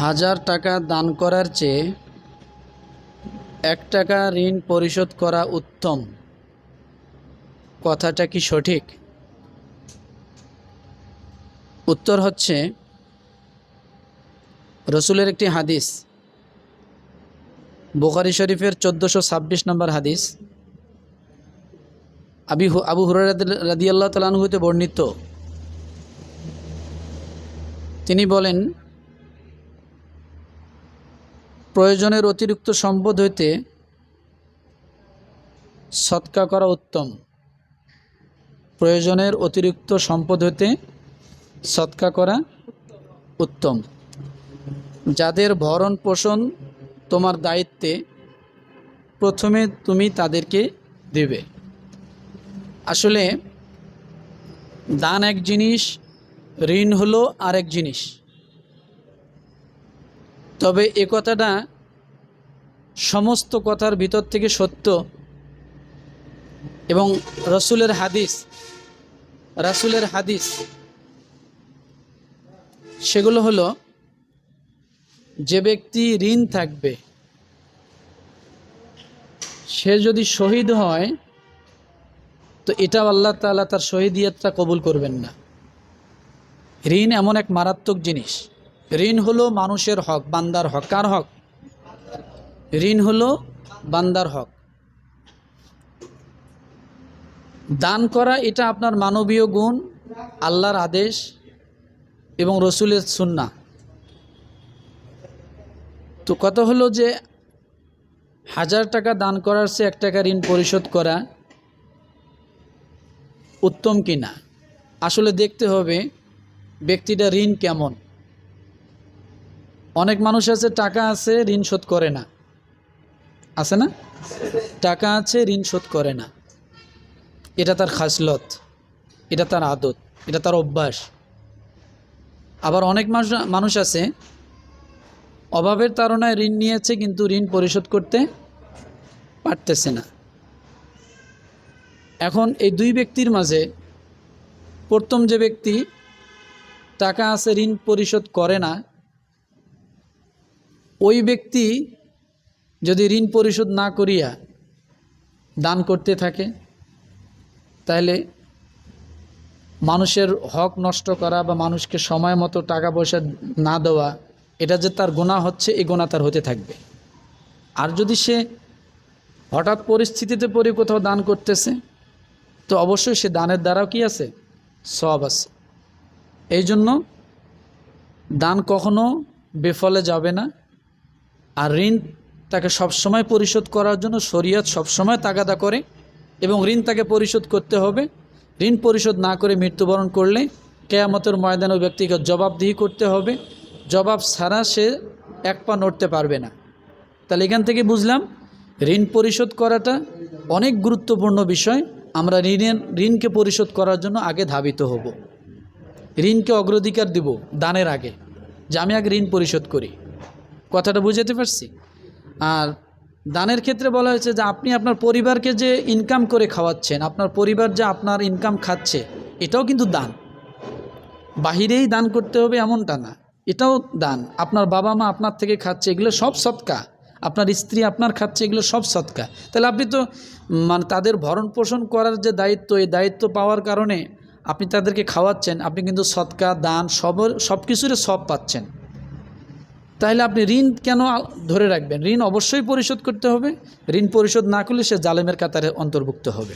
হাজার টাকা দান করার চেয়ে এক টাকা ঋণ পরিশোধ করা উত্তম। কথাটা কি সঠিক? উত্তর হচ্ছে, রসুলের একটি হাদিস, বুখারি শরীফের চোদ্দোশো ছাব্বিশ নম্বর হাদিস, আবি আবু হুরার রাদিয়াল্লাহ তালান হইতে বর্ণিত। তিনি বলেন প্রয়োজনের অতিরিক্ত সম্পদ হইতে সৎকা করা উত্তম। প্রয়োজনের অতিরিক্ত সম্পদ হইতে সৎকা করা উত্তম। যাদের ভরণ পোষণ তোমার দায়িত্বে, প্রথমে তুমি তাদেরকে দেবে। আসলে দান এক জিনিস, ঋণ হলো আরেক জিনিস। তবে এ কথাটা সমস্ত কথার ভিতর থেকে সত্য। এবং রসুলের হাদিস, রাসুলের হাদিস, সেগুলো হলো, যে ব্যক্তি ঋণ থাকবে, সে যদি শহীদ হয়, তো এটা আল্লাহ তাআলা তার শহীদ শহীদিয়তটা কবুল করবেন না। ঋণ এমন এক মারাত্মক জিনিস। ঋণ হলো মানুষের হক, বান্দার হক। কার হক? ঋণ হলো বান্দার হক। দান করা এটা আপনার মানবীয় গুণ, আল্লাহর আদেশ এবং রসুলের সুন্না তো কত হলো যে হাজার টাকা দান করার সে এক টাকা ঋণ পরিশোধ করা উত্তম কিনা? আসলে দেখতে হবে ব্যক্তিটা ঋণ কেমন। অনেক মানুষ আছে, টাকা আছে, ঋণ শোধ করে না। আছে না? টাকা আছে, ঋণ শোধ করে না। এটা তার খাসলত, এটা তার আদত, এটা তার অভ্যাস। আবার অনেক মানুষ মানুষ আছে, অভাবের তারণায় ঋণ নিয়েছে, কিন্তু ঋণ পরিশোধ করতে পারতেছে না। এখন এই দুই ব্যক্তির মাঝে প্রথম যে ব্যক্তি টাকা আছে, ঋণ পরিশোধ করে না ব্যক্তি যদি ঋণ পরিশোধ না করিয়া দান করতে থাকে, তাহলে মানুষের হক নষ্ট করা বা মানুষকে সময় মতো টাকা পয়সা না দেওয়া, এটা যে তার গোনা হচ্ছে, এই গোনা তার হতে থাকবে। আর যদি সে হঠাৎ পরিস্থিতিতে পড়ে কোথাও দান করতেছে, তো অবশ্যই সে দানের দ্বারাও কি আছে? সব আছে। এই জন্য দান কখনো বেফলে যাবে না। আর ঋণ তাকে সবসময় পরিশোধ করার জন্য শরীয়ত সবসময় তাগাদা করে এবং ঋণ তাকে পরিশোধ করতে হবে। ঋণ পরিশোধ না করে মৃত্যুবরণ করলে কেয়ামতের ময়দানে ব্যক্তিকে জবাবদিহি করতে হবে। জবাব ছাড়া সে এক পা নড়তে পারবে না। তাহলে এখান থেকে বুঝলাম, ঋণ পরিশোধ করাটা অনেক গুরুত্বপূর্ণ বিষয়। আমরা ঋণের, ঋণকে পরিশোধ করার জন্য আগে ধাবিত হব। ঋণকে অগ্রাধিকার দিব দানের আগে, যে আমি আগে ঋণ পরিশোধ করি। কথাটা বুঝাতে পারছি? আর দানের ক্ষেত্রে বলা হয়েছে যে আপনি আপনার পরিবারকে যে ইনকাম করে খাওয়াচ্ছেন, আপনার পরিবার যে আপনার ইনকাম খাচ্ছে, এটাও কিন্তু দান। বাহিরেই দান করতে হবে এমনটা না, এটাও দান। আপনার বাবা মা আপনার থেকে খাচ্ছে, এগুলো সব সৎকা। আপনার স্ত্রী আপনার খাচ্ছে, এগুলো সব সৎকা। তাহলে আপনি তো মানে তাদের ভরণ পোষণ করার যে দায়িত্ব, এই দায়িত্ব পাওয়ার কারণে আপনি তাদেরকে খাওয়াচ্ছেন, আপনি কিন্তু সৎকা, দান, সব সব কিছুরে সব পাচ্ছেন। তাহলে আপনি ঋণ কেন ধরে রাখবেন? ঋণ অবশ্যই পরিশোধ করতে হবে। ঋণ পরিশোধ না করলে সে জালেমের কাতারে অন্তর্ভুক্ত হবে।